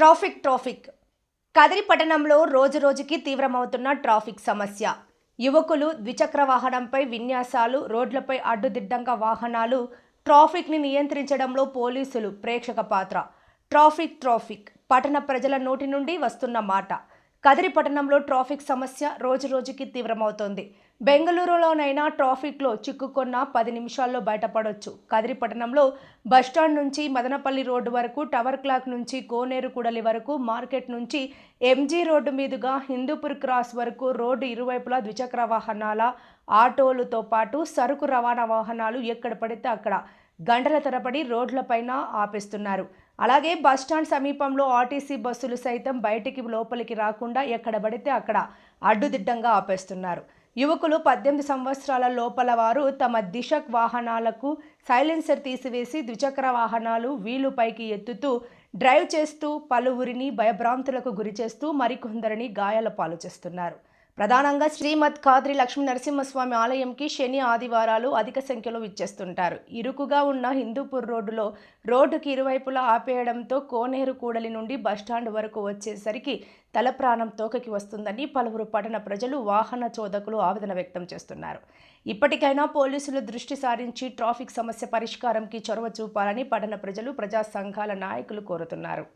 Traffic traffic. Kadiri పట్టణంలో రోజురోజుకి తీవ్రమవుతున్న traffic సమస్య. యువకులు ద్విచక్ర వాహనంపై విన్యాసాలు రోడ్లపై అడ్డుదిడ్డంగా వాహనాలు ట్రాఫిక్ని నియంత్రించడంలో పోలీసులు ప్రేక్షక పాత్ర. Traffic traffic. పట్టణ ప్రజల నోటి నుండి వస్తున్న మాట. కదిరి పట్టణంలో ట్రాఫిక్ సమస్య రోజురోజుకి తీవ్రమవుతోంది. బెంగళూరులోనైనా ట్రాఫిక్లో చిక్కుకున్న పది నిమిషాల్లో బయటపడవచ్చు కదిరి పట్టణంలో బస్టాండ్ నుంచి మదనపల్లి రోడ్డు వరకు టవర్ క్లాక్ నుంచి కోనేరు కుడలి వరకు మార్కెట్ నుంచి ఎంజీ రోడ్డు మీదుగా హిందూపూర్ క్రాస్ వరకు రోడ్డు ఇరువైపులా ద్విచక్ర వాహనాల ఆటోలతో పాటు సరుకు రవాణా వాహనాలు ఎక్కడ పడితే అక్కడ గంటల తరబడి రోడ్లపైన ఆపేస్తున్నారు. అలాగే బస్టాండ్ సమీపంలో ఆర్టీసీ బస్సులు సైతం బయటికి లోపలికి రాకుండా ఎక్కడ పడితే అక్కడ అడ్డుదిడ్డంగా ఆపేస్తున్నారు. యువకులు పద్దెనిమిది సంవత్సరాల లోపల వారు తమ దిశక్ వాహనాలకు సైలెన్సర్ తీసివేసి ద్విచక్ర వాహనాలు వీలు పైకి ఎత్తుతూ డ్రైవ్ చేస్తూ పలువురిని భయభ్రాంతులకు గురి చేస్తూ మరికొందరిని గాయాల పాలు చేస్తున్నారు. ప్రధానంగా శ్రీమద్ ఖాద్రి లక్ష్మీ నరసింహస్వామి ఆలయంకి శని ఆదివారాలు అధిక సంఖ్యలో విచ్చేస్తుంటారు. ఇరుకుగా ఉన్న హిందూపూర్ రోడ్డులో రోడ్డుకి ఇరువైపులా ఆపేయడంతో కోనేరు కూడలి నుండి బస్టాండ్ వరకు వచ్చేసరికి తల ప్రాణం తోకకి వస్తుందని పలువురు పట్టణ ప్రజలు వాహన చోదకులు ఆవేదన వ్యక్తం చేస్తున్నారు. ఇప్పటికైనా పోలీసులు దృష్టి సారించి ట్రాఫిక్ సమస్య పరిష్కారంకి చొరవ చూపాలని పట్టణ ప్రజలు ప్రజా సంఘాల నాయకులు కోరుతున్నారు.